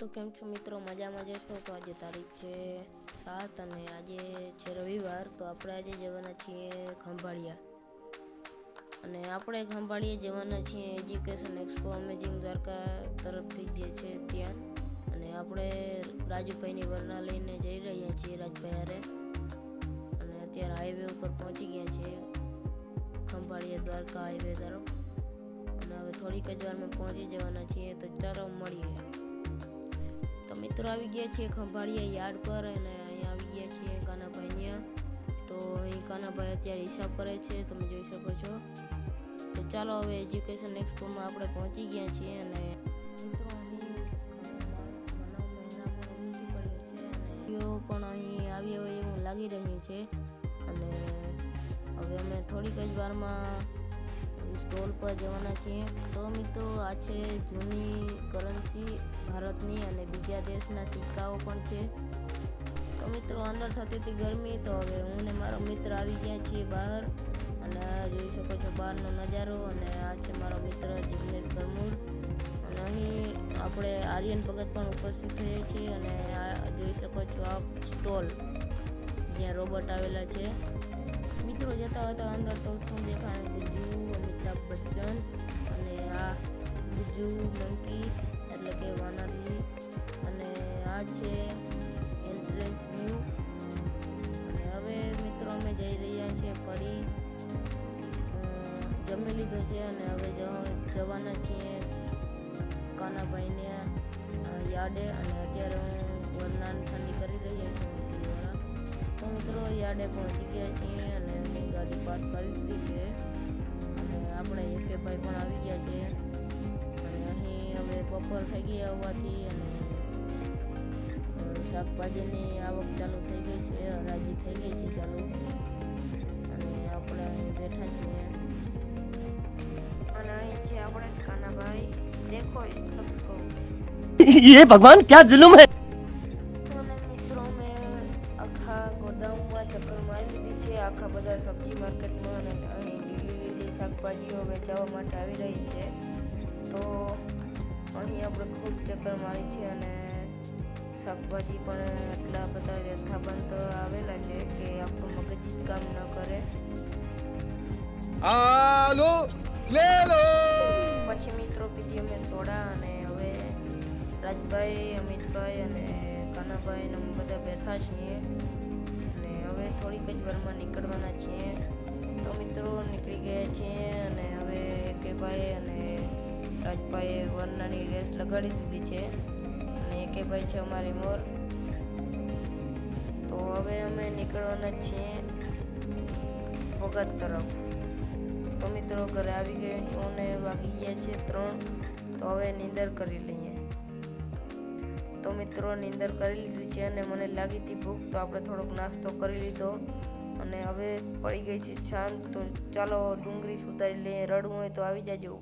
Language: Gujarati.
તો કેમ છો મિત્રો? મજામાં જશો તો આજે તારીખ છે સાત અને આજે છે રવિવાર. તો આપણે આજે જવાના છીએ ખંભાળિયા. અને આપણે ખંભાળિયા જવાના છીએ એજ્યુકેશન એક્સપો. અમેઝિંગ દ્વારકા તરફથી જે છે ત્યાં. અને આપણે રાજુભાઈની વરના લઈને જઈ રહ્યા છીએ રાજભાઈ હારે. અને અત્યારે હાઈવે ઉપર પહોંચી ગયા છીએ ખંભાળિયા દ્વારકા હાઈવે તરફ. અને હવે થોડીક જ વારમાં પહોંચી જવાના છીએ તો ચાલો મળીએ. તો મિત્રો આવી ગયા છીએ ખંભાળિયા યાર્ડ પર અને અહીંયા આવી ગયા છીએ કાનાભાઈ અહીંયા તો અહીં કાનાભાઈ અત્યારે હિસાબ કરે છે, તમે જોઈ શકો છો. તો ચાલો હવે એજ્યુકેશન એક્સપોમાં આપણે પહોંચી ગયા છીએ અને મિત્રો પણ અહીં આવ્યો હોય એવું લાગી રહ્યું છે. અને હવે અમે થોડીક જ વારમાં સ્ટોલ પર જવાના છીએ. તો મિત્રો, આ છે જૂની કરન્સી ભારતની અને બીજા દેશના સિક્કાઓ પણ છે. તો મિત્રો, અંદર થતી હતી ગરમી, તો હવે હું ને મારો મિત્ર આવી ગયા છીએ બહાર. અને જોઈ શકો છો બહારનો નજારો, અને આ છે મારો મિત્ર જિગ્નેશ કરમૂર. અને અહીં આપણે આર્યન ભગત પણ ઉપસ્થિત થઈએ છીએ, અને આ જોઈ શકો છો આ સ્ટોલ. જ્યાં રોબોટ આવેલા છે. મિત્રો, જતા હતા અંદર તો શું દેખાણ ગુજ્જુ અમિતાભ બચ્ચન અને આ બીજું મંકી, એટલે કે વાનરજી અને આ છે એન્ટ્રન્સ વ્યૂ અને હવે મિત્રો અમે જઈ રહ્યા છીએ ફરી. જમી લીધો છે અને હવે જવા- જવાના છીએ કાનાભાઈને યાર્ડે. અને અત્યારે હું વરનાન ઠંડી કરી રહ્યો છું એસી તો મિત્રો યાર્ડે પહોંચી ગયા છીએ અને એમની ગાડી પાર્ક કરી દીધી છે. ભાઈ પણ આવી ગયા છે અને અહીં હવે બપોર થઈ ગયા હોવાથી અને અ, શાકભાજીની આવક ચાલુ થઈ ગઈ છે હરાજી થઈ ગઈ છે ચાલુ અને આપણે અહીં બેઠા છીએ અને અહીં છે આપણે કાનાભાઈ દેખો શખ્સ કહું ये भगवान क्या जुल्म है અને મિત્રો મેં આખા ગોદામમાં ચક્કર મારી લીધી છે આખા બધા સબ્જી માર્કેટમાં અને અહીં લીલી લીલી શાકભાજીઓ વેચાવા માટે આવી રહી છે. તો અહીં આપણે ખૂબ ચક્કર મારી છે અને શાકભાજી પણ એટલા બધા જથ્થાબંધ આવેલા છે કે આપણું મગજ જ કામ ન કરે. આલો લે લો પછી મિત્રો પીધી અમે સોડા અને હવે રાજભાઈ અમિતભાઈ અને કાનાભાઈ ને અમે બધા બેઠા છીએ. અને હવે થોડીક જ વારમાં નીકળવાના છીએ. નીકળી ગયા છીએ અને હવે કે ભાઈ અને રાજભાઈએ વરનાની રેસ લગાડી દીધી છે. અને એકેભાઈ છે અમારી મોર. તો હવે અમે નીકળવાના છીએ વગત તરફ. તો મિત્રો ઘરે આવી ગયો છું અને વાગી ગયા છે ત્રણ. તો હવે નીંદર કરી લઈએ. તો મિત્રો નીંદર કરી લીધી છે અને મને લાગી હતી ભૂખ, તો આપણે થોડોક નાસ્તો કરી લીધો. અને હવે પડી ગઈ છે શાંત તો ચાલો ડુંગળી સુધારી લઈએ. રડવું હોય તો આવી જાજો.